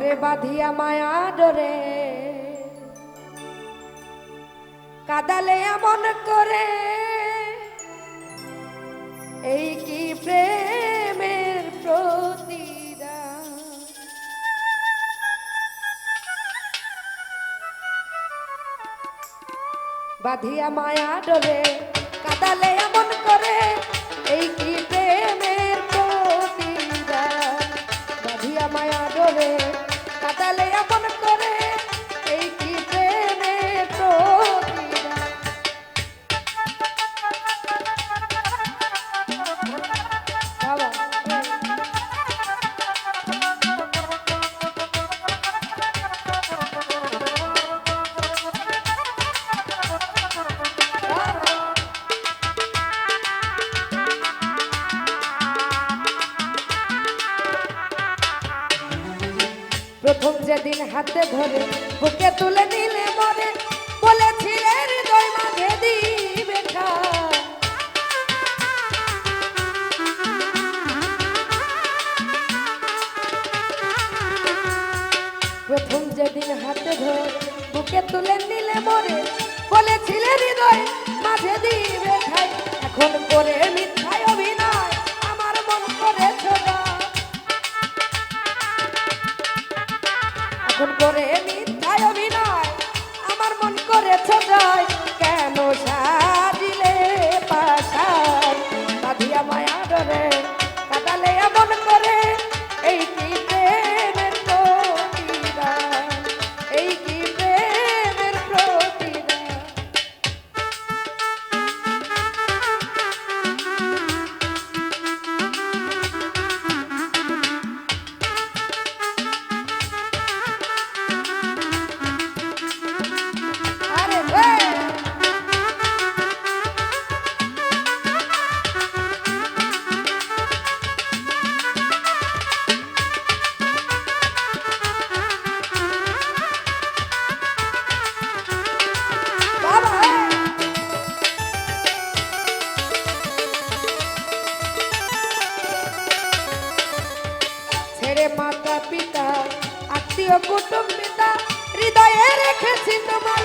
ওরে বাঁধিয়া মায়া ডরে। কাদালে এমন করে, এই কি প্রেমের প্রতিদান? বাঁধিয়া মায়া ডরে, কাদালে এমন করে, এই কি প্রেমের প্রথম যেদিন হাতে ধরে বুকে তুলে নিলে মরে বলেছিলে হৃদয় মাঝে দিবে প্রথম যেদিন হাতে ধরে বুকে তুলে নিলে মরে বলেছিলে হৃদয় মাঝে দিবে ঠাই এখন করে ছেড়ে মাতা পিতা, আত্মীয় কুটুম্বিতা হৃদয়ে রেখেছি তোমার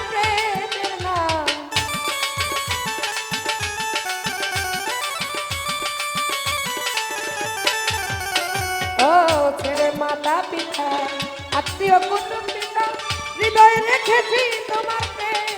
ছেড়ে মাতা পিতা, আত্মীয় কুটুম্বিতা হৃদয়ে রেখেছি তোমার প্রেম।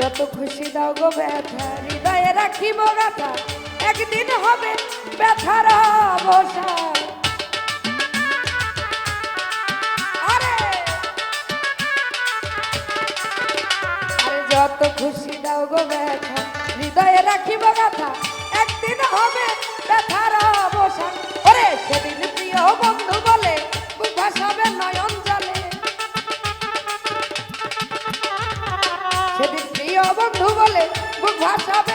যত খুশি দাও গো ব্যথা, হৃদয়ে রাখিব গাথা একদিন হবে ব্যথার অবসান। যত খুশি দাও গো ব্যথা, হৃদয়ে রাখিব গাথা একদিন হবে ব্যথার অবসান। সেদিন প্রিয় বন্ধু বুক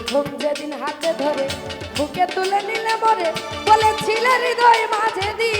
প্রথম যেদিন হাতে ধরে বুকে তুলে নিলে মরে বলেছিল হৃদয় মাঝে দিব